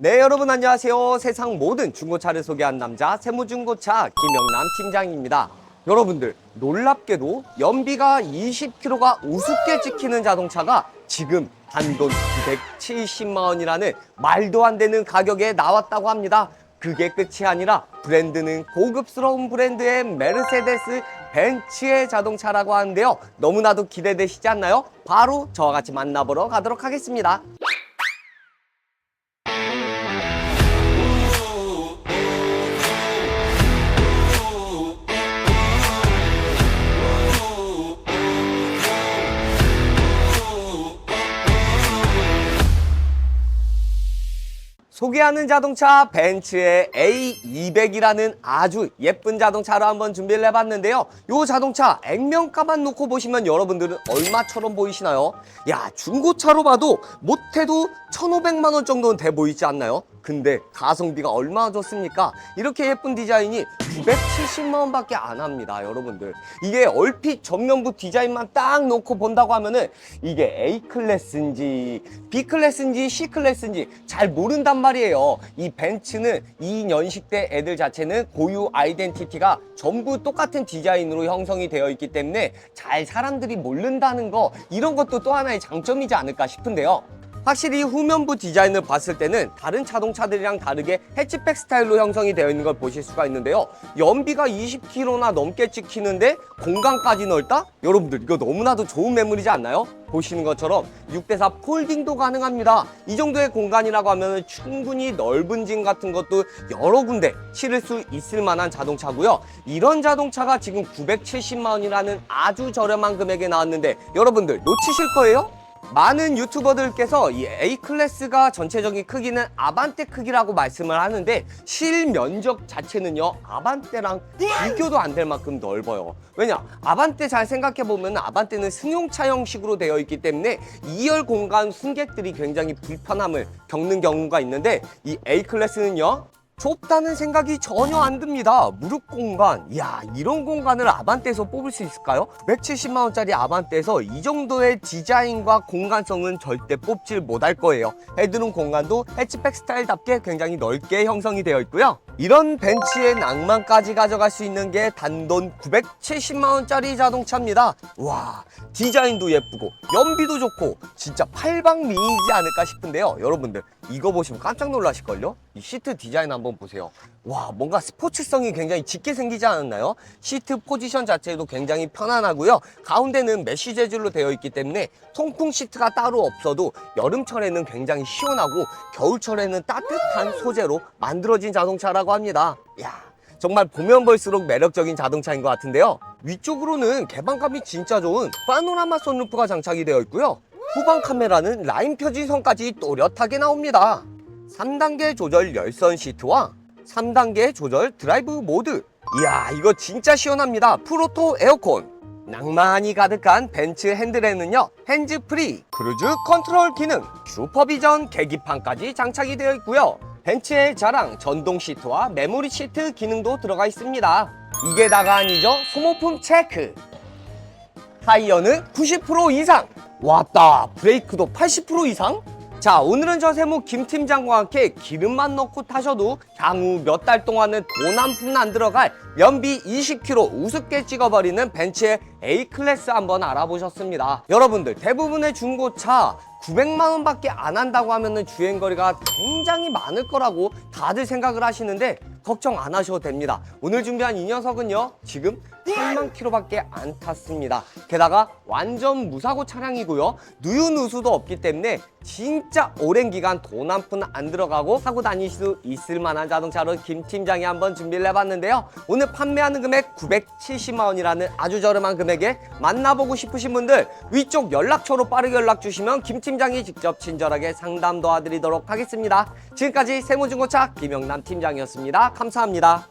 네 여러분 안녕하세요. 세상 모든 중고차를 소개한 남자 세무중고차 김영남 팀장입니다. 여러분들 놀랍게도 연비가 20km가 우습게 찍히는 자동차가 지금 단돈 970만원이라는 말도 안 되는 가격에 나왔다고 합니다. 그게 끝이 아니라 브랜드는 고급스러운 브랜드의 메르세데스 벤츠의 자동차라고 하는데요. 너무나도 기대되시지 않나요? 바로 저와 같이 만나보러 가도록 하겠습니다 소개하는 자동차 벤츠의 A200이라는 아주 예쁜 자동차로 한번 준비를 해봤는데요. 이 자동차 액면가만 놓고 보시면 여러분들은 얼마처럼 보이시나요? 야 중고차로 봐도 못해도 1,500만 원 정도는 돼 보이지 않나요? 근데 가성비가 얼마나 좋습니까? 이렇게 예쁜 디자인이 970만 원 밖에 안 합니다, 여러분들. 이게 얼핏 전면부 디자인만 딱 놓고 본다고 하면은 이게 A 클래스인지 B 클래스인지 C 클래스인지 잘 모른단 말이에요. 이 벤츠는 이 연식대 애들 자체는 고유 아이덴티티가 전부 똑같은 디자인으로 형성이 되어 있기 때문에 잘 사람들이 모른다는 거 이런 것도 또 하나의 장점이지 않을까 싶은데요. 확실히 후면부 디자인을 봤을 때는 다른 자동차들이랑 다르게 해치백 스타일로 형성이 되어 있는 걸 보실 수가 있는데요. 연비가 20km나 넘게 찍히는데 공간까지 넓다? 여러분들 이거 너무나도 좋은 매물이지 않나요? 보시는 것처럼 6대4 폴딩도 가능합니다. 이 정도의 공간이라고 하면 충분히 넓은 짐 같은 것도 여러 군데 실을 수 있을 만한 자동차고요. 이런 자동차가 지금 970만 원이라는 아주 저렴한 금액에 나왔는데 여러분들 놓치실 거예요? 많은 유튜버들께서 이 A클래스가 전체적인 크기는 아반떼 크기라고 말씀을 하는데 실면적 자체는요 아반떼랑 비교도 안 될 만큼 넓어요. 왜냐 아반떼 잘 생각해보면 아반떼는 승용차 형식으로 되어 있기 때문에 2열 공간 승객들이 굉장히 불편함을 겪는 경우가 있는데 이 A클래스는요 좁다는 생각이 전혀 안 듭니다. 무릎 공간. 이야, 이런 공간을 아반떼에서 뽑을 수 있을까요? 170만원짜리 아반떼에서 이 정도의 디자인과 공간성은 절대 뽑질 못할 거예요. 헤드룸 공간도 해치백 스타일답게 굉장히 넓게 형성이 되어 있고요. 이런 벤츠의 낭만까지 가져갈 수 있는 게 단돈 970만원짜리 자동차입니다. 와, 디자인도 예쁘고, 연비도 좋고, 진짜 팔방 미이지 않을까 싶은데요. 여러분들, 이거 보시면 깜짝 놀라실걸요? 이 시트 디자인 한번 보세요. 와, 뭔가 스포츠성이 굉장히 짙게 생기지 않았나요? 시트 포지션 자체도 굉장히 편안하고요. 가운데는 메쉬 재질로 되어 있기 때문에 통풍 시트가 따로 없어도 여름철에는 굉장히 시원하고 겨울철에는 따뜻한 소재로 만들어진 자동차라고 합니다. 야, 정말 보면 볼수록 매력적인 자동차인 것 같은데요. 위쪽으로는 개방감이 진짜 좋은 파노라마 선루프가 장착이 되어 있고요. 후방 카메라는 라인 표지선까지 또렷하게 나옵니다. 3단계 조절 열선 시트와 3단계 조절 드라이브 모드. 이야, 이거 진짜 시원합니다. 프로토 에어컨. 낭만이 가득한 벤츠 핸들에는요, 핸즈 프리, 크루즈 컨트롤 기능, 슈퍼비전 계기판까지 장착이 되어 있고요. 벤츠의 자랑 전동 시트와 메모리 시트 기능도 들어가 있습니다. 이게 다가 아니죠? 소모품 체크. 타이어는 90% 이상 왔다. 브레이크도 80% 이상? 자 오늘은 저 세무 김 팀장과 함께 기름만 넣고 타셔도 향후 몇 달 동안은 돈 한 푼 안 들어갈 연비 20km 우습게 찍어버리는 벤츠의 A클래스 한번 알아보셨습니다. 여러분들 대부분의 중고차 900만 원밖에 안 한다고 하면은 주행 거리가 굉장히 많을 거라고 다들 생각을 하시는데 걱정 안 하셔도 됩니다. 오늘 준비한 이 녀석은요, 지금 8만 킬로밖에 안 탔습니다. 게다가 완전 무사고 차량이고요. 누유 누수도 없기 때문에 진짜 오랜 기간 돈 한 푼 안 들어가고 타고 다닐 수 있을 만한 자동차로 김 팀장이 한번 준비를 해봤는데요. 오늘 판매하는 금액 970만 원이라는 아주 저렴한 금액에 만나보고 싶으신 분들 위쪽 연락처로 빠르게 연락 주시면 김 팀장이 직접 친절하게 상담 도와드리도록 하겠습니다. 지금까지 세무중고차 김영남 팀장이었습니다. 감사합니다.